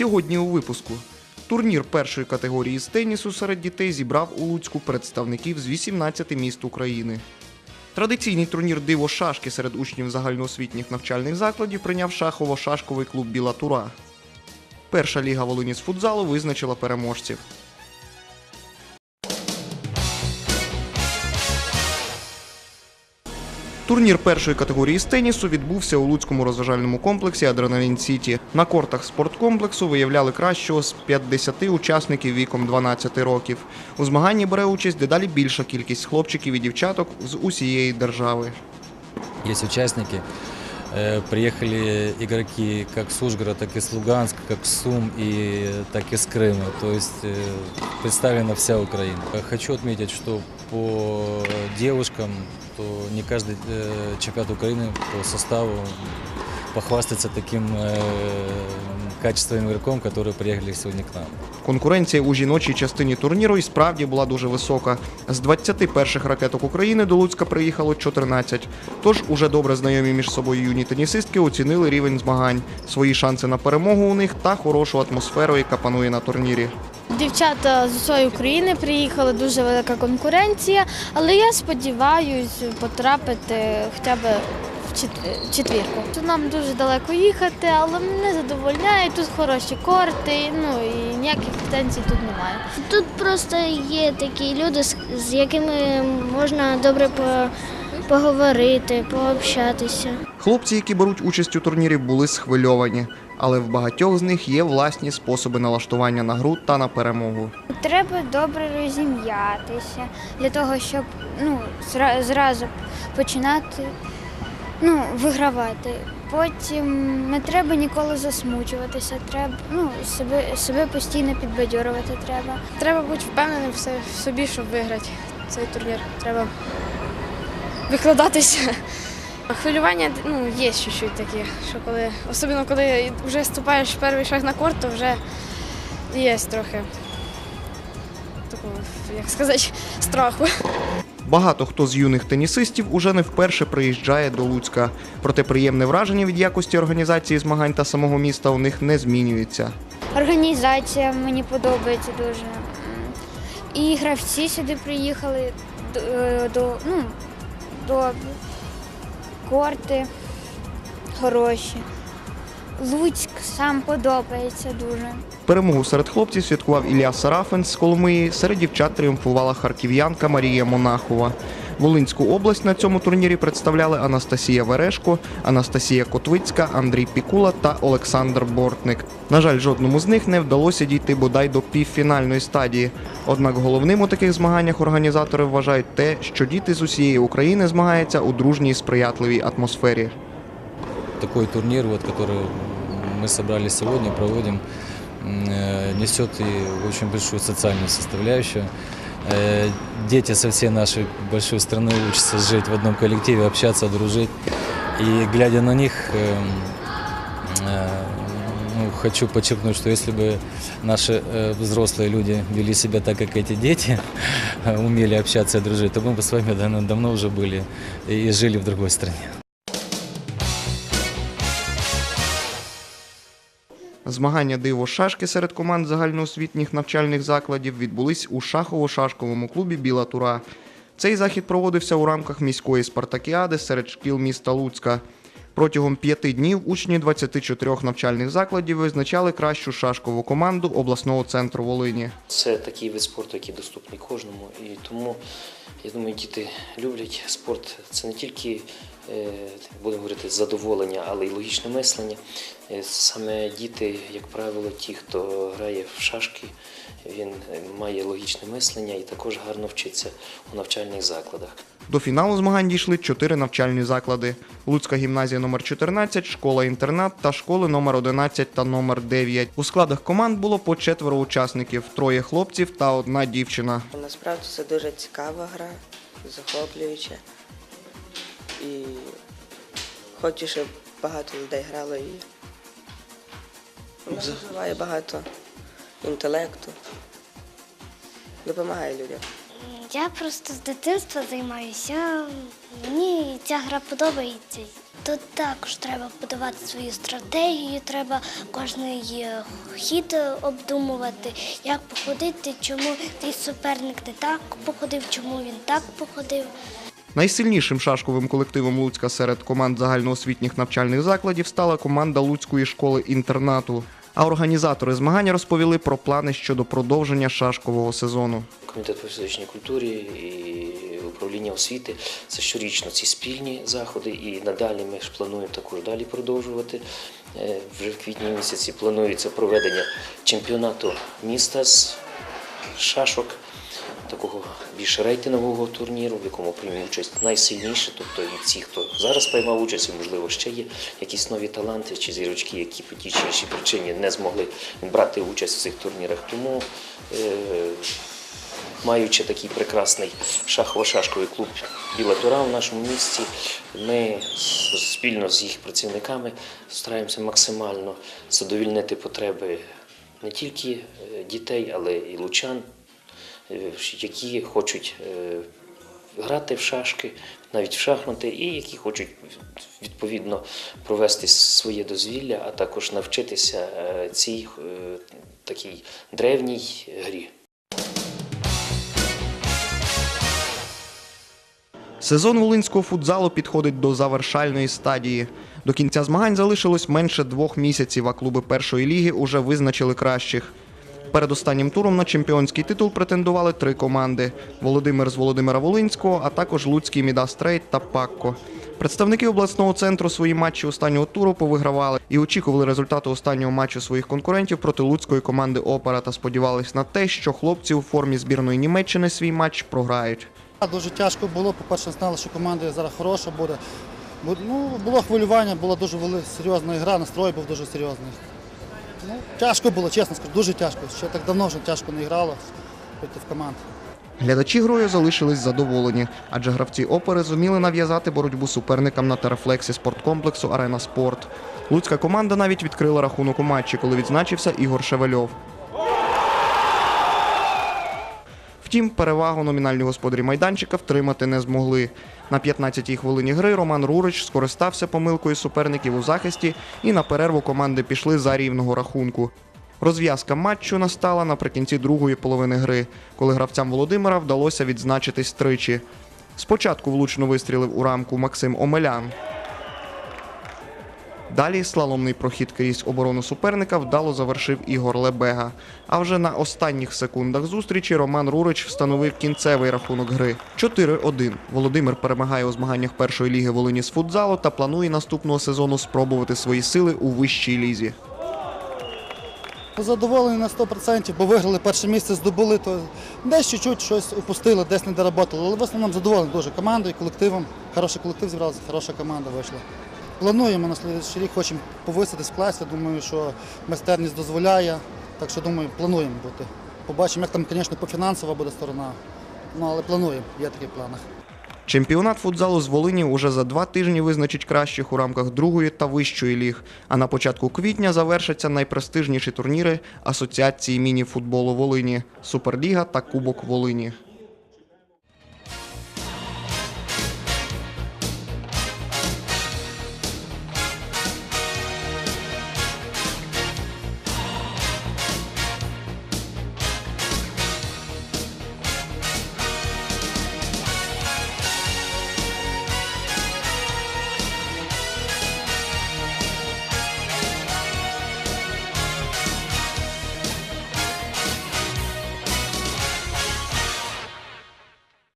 Сьогодні у випуску. Турнір першої категорії з тенісу серед дітей зібрав у Луцьку представників з 18 міст України. Традиційний турнір Диво шашки серед учнів загальноосвітніх навчальних закладів прийняв шахово-шашковий клуб Біла Тура. Перша ліга Волині з футзалу визначила переможців. Турнір першої категорії з тенісу відбувся у Луцькому розважальному комплексі Адреналін Сіті. На кортах спорткомплексу виявляли кращого з 50 учасників віком 12 років. У змаганні бере участь дедалі більша кількість хлопчиків і дівчаток з усієї держави. Есть участники. Э, Приехали игроки как с Ужгорода, так и с Луганска, как с Сум и так и с Крыма. То есть э, представлена вся Украина. Э, Хочу отметить, что по девушкам, то не каждый э, чемпионат Украины по составу похвастается таким э, качественным игроком, которые приехали сегодня к нам. Конкуренція у жіночій частині турніру і справді була дуже висока. З 20 перших ракеток України до Луцька приїхало 14. Тож уже добре знайомі між собою юні тенісистки оцінили рівень змагань, свої шанси на перемогу у них та хорошу атмосферу, яка панує на турнірі. Дівчата з усієї України приїхали, дуже велика конкуренція, але я сподіваюся потрапити хоча б в четвірку. Тут Нам дуже далеко їхати, але мене задовольняє. Тут хороші корти, ну і ніяких претензій тут немає. Тут просто є такі люди, з- з якими можна добре по- поговорити, пообщатися. Хлопці, які беруть участь у турнірі, були схвильовані, але в багатьох з них є власні способи налаштування на гру та на перемогу. Треба добре розім'ятися для того, щоб ну, зразу починати ну, вигравати. Потім не треба ніколи засмучуватися, треба ну, себе, себе постійно підбадьорувати треба. Треба бути впевненим в собі, щоб виграти цей турнір. Треба викладатися. Хвилювання ну, є чуть-чуть такі, що коли, особливо коли вже ступаєш перший шаг на корт, то вже є трохи такого, як сказати, страху. Багато хто з юних тенісистів уже не вперше приїжджає до Луцька. Проте приємне враження від якості організації змагань та самого міста у них не змінюється. Організація мені подобається дуже. І гравці сюди приїхали до, е, до ну, добрі. Корти хороші. Луцьк сам подобається дуже. Перемогу серед хлопців святкував Ілля Сарафин з Коломиї. Серед дівчат тріумфувала харків'янка Марія Монахова. Волинську область на цьому турнірі представляли Анастасія Верешко, Анастасія Котвицька, Андрій Пікула та Олександр Бортник. На жаль, жодному з них не вдалося дійти бодай до півфінальної стадії. Однак головним у таких змаганнях організатори вважають те, що діти з усієї України змагаються у дружній сприятливій атмосфері. такой турнир, вот, который мы собрали сегодня, проводим, э, несет и очень большую социальную составляющую. Э, Дети со всей нашей большой страны учатся жить в одном коллективе, общаться, дружить. И глядя на них, э, ну, хочу подчеркнуть, что если бы наши взрослые люди вели себя так, как эти дети, умели общаться и дружить, то мы бы с вами давно, давно уже были и жили в другой стране. Змагання диво шашки серед команд загальноосвітніх навчальних закладів відбулись у шахово-шашковому клубі Біла Тура. Цей захід проводився у рамках міської спартакіади серед шкіл міста Луцька. Протягом п'яти днів учні 24 навчальних закладів визначали кращу шашкову команду обласного центру Волині. Це такий вид спорту, який доступний кожному. І тому, я думаю, діти люблять спорт. Це не тільки, будемо говорити, задоволення, але й логічне мислення. Е, Саме діти, як правило, ті, хто грає в шашки, він е, має логічне мислення і також гарно вчиться у навчальних закладах. До фіналу змагань дійшли чотири навчальні заклади: Луцька гімназія номер 14, школа-інтернат та школи номер 11 та номер 9. У складах команд було по четверо учасників: троє хлопців та одна дівчина. Насправді це дуже цікава гра, захоплююча. І хочу, щоб багато людей грало. Вона розвиває багато інтелекту, допомагає людям. Я просто з дитинства займаюся. Мені ця гра подобається. Тут також треба будувати свою стратегію, треба кожний е, хід обдумувати, як походити, чому твій суперник не так походив, чому він так походив. Найсильнішим шашковим колективом Луцька серед команд загальноосвітніх навчальних закладів стала команда Луцької школи інтернату. А організатори змагань розповіли про плани щодо продовження шашкового сезону. Комітет по фізичній культурі і управління освіти це щорічно ці спільні заходи, і надалі ми ж плануємо також далі продовжувати. Е, Вже в квітні місяці планується проведення чемпіонату міста з шашок, такого більш рейтингового турніру, в якому приймуть участь найсильніші, тобто і ті, хто зараз приймав участь, і можливо ще є якісь нові таланти чи зірочки, які по тій чи іншій причині не змогли брати участь в цих турнірах. Тому е, маючи такий прекрасний шахово-шашковий клуб Біла Тура в нашому місті, ми спільно з їх працівниками стараємося максимально задовільнити потреби не тільки е, дітей, але і лучан, які хочуть е, грати в шашки, навіть в шахмати, і які хочуть відповідно провести своє дозвілля, а також навчитися е, цій е, такій древній грі. Сезон волинського футзалу підходить до завершальної стадії. До кінця змагань залишилось менше двох місяців, а клуби першої ліги уже визначили кращих. Перед останнім туром на чемпіонський титул претендували три команди: Володимир з Володимира Волинського, а також Луцький Мідастрейт та Пакко. Представники обласного центру свої матчі останнього туру повигравали і очікували результату останнього матчу своїх конкурентів проти луцької команди Опера та сподівались на те, що хлопці у формі збірної Німеччини свій матч програють. Дуже тяжко було. По-перше, знали, що команда зараз хороша буде. Ну, було хвилювання, була дуже серйозна гра, настрой був дуже серйозний. Ну, тяжко було, чесно скажу, дуже тяжко. Ще так давно вже тяжко не грало проти команд. Глядачі грою залишились задоволені, адже гравці опери зуміли нав'язати боротьбу суперникам на терафлексі спорткомплексу Арена Спорт. Луцька команда навіть відкрила рахунок у матчі, коли відзначився Ігор Шевельов. Втім, перевагу номінальні господарі майданчика втримати не змогли. На 15-й хвилині гри Роман Рурич скористався помилкою суперників у захисті, і на перерву команди пішли за рівного рахунку. Розв'язка матчу настала наприкінці другої половини гри, коли гравцям Володимира вдалося відзначитись тричі. Спочатку влучно вистрілив у рамку Максим Омелян. Далі слаломний прохід крізь оборону суперника вдало завершив Ігор Лебега. А вже на останніх секундах зустрічі Роман Рурич встановив кінцевий рахунок гри 4-1. Володимир перемагає у змаганнях першої ліги Волині з футзалу та планує наступного сезону спробувати свої сили у вищій лізі. Задоволені на 100%, бо виграли перше місце, здобули, то десь чуть-чуть щось упустили, десь не доработали. Але в основному задоволені дуже командою, колективом. Хороший колектив зібрався, хороша команда вийшла. Плануємо на слідчий рік, хочемо повиситись в класі. Думаю, що майстерність дозволяє. Так що думаю, плануємо бути. Побачимо, як там, звісно, по фінансова буде сторона. Ну, але плануємо, є такі в планах. Чемпіонат футзалу з Волині уже за два тижні визначить кращих у рамках другої та вищої ліг. А на початку квітня завершаться найпрестижніші турніри Асоціації міні-футболу Волині Суперліга та Кубок Волині.